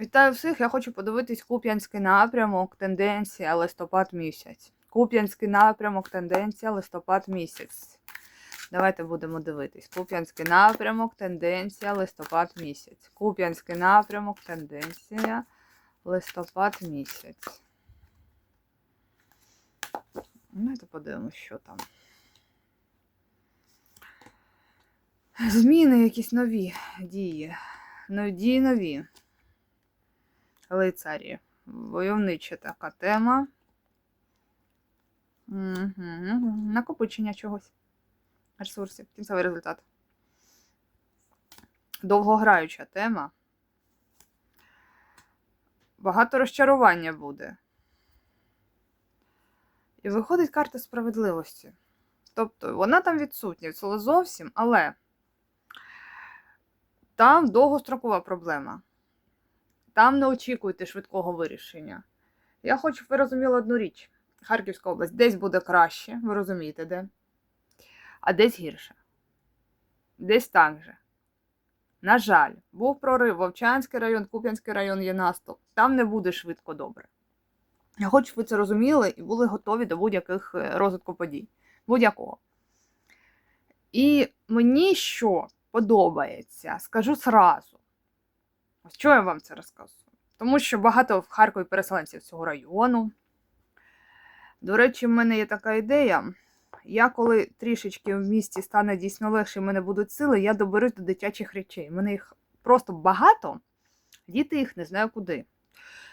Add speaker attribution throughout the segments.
Speaker 1: Вітаю всіх! Я хочу подивитись Куп'янський напрямок, тенденція листопад місяць. Куп'янський напрямок, тенденція листопад місяць. Давайте будемо дивитись. Куп'янський напрямок, тенденція листопад місяць. Куп'янський напрямок, тенденція листопад місяць. Давайте подивимось, що там. Зміни якісь нові дії. Дії нові. Лицарі. Войовнича така тема. Угу. Накопичення чогось. Ресурсів. Кінцевий результат. Довгограюча тема. Багато розчарування буде. І виходить карта справедливості. Тобто вона там відсутня, зовсім, але там довгострокова проблема. Там не очікуйте швидкого вирішення. Я хочу, щоб ви розуміли одну річ. Харківська область десь буде краще, ви розумієте, де? А десь гірше. Десь так же. На жаль, був прорив Вовчанський район, Куп'янський район є наступ. Там не буде швидко добре. Я хочу, щоб ви це розуміли і були готові до будь-яких е, розвитку подій. Будь-якого. І мені що подобається, скажу зразу. Ось чого я вам це розказую? Тому що багато в Харкові переселенців цього району. До речі, в мене є така ідея. Я коли трішечки в місті стане дійсно легше, в мене будуть сили, я доберусь до дитячих речей. У мене їх просто багато, діти їх не знаю куди.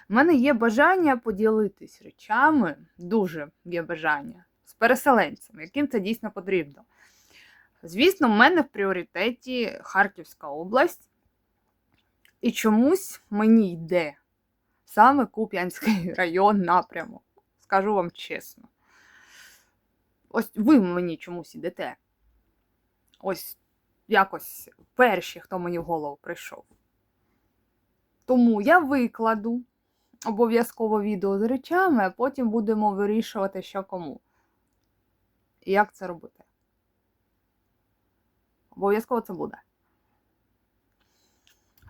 Speaker 1: У мене є бажання поділитись речами, дуже є бажання з переселенцями, яким це дійсно потрібно. Звісно, в мене в пріоритеті Харківська область. І чомусь мені йде саме Куп'янський район напрямок. Скажу вам чесно. Ось ви мені чомусь йдете. Ось якось перші, хто мені в голову прийшов. Тому я викладу обов'язково відео з речами, а потім будемо вирішувати, що кому. І як це робити. Обов'язково це буде.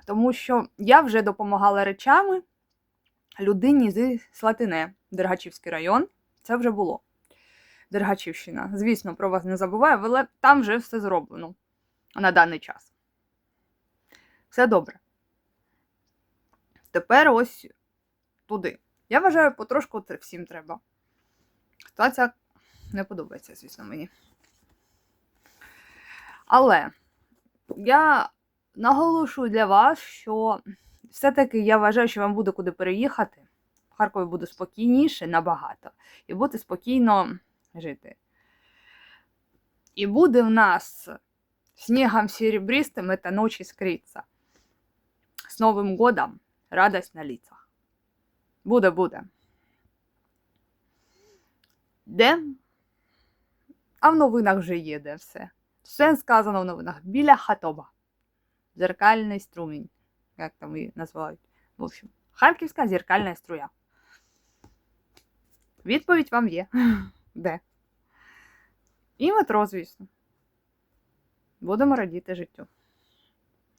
Speaker 1: Тому що я вже допомагала речами людині зі Слатине, Дергачівський район. Це вже було. Дергачівщина. Звісно, про вас не забуваю, але там вже все зроблено на даний час. Все добре. Тепер ось туди. Я вважаю, потрошку всім треба. Ситуація не подобається, звісно, мені. Але я наголошую для вас, що все-таки я вважаю, що вам буде куди переїхати. В Харкові буде спокійніше набагато. І бути спокійно жити. І буде в нас снігом серебристым эта ночь искрится. З Новим годом радость на лицах. Буде, буде. Де? А в новинах вже є де все. Все сказано в новинах. Біля хатоба. Зеркальний струмінь. Як там її називають? В общем, Харківська зеркальна струя. Відповідь вам є. Де? І метро, звісно. Будемо радіти життю.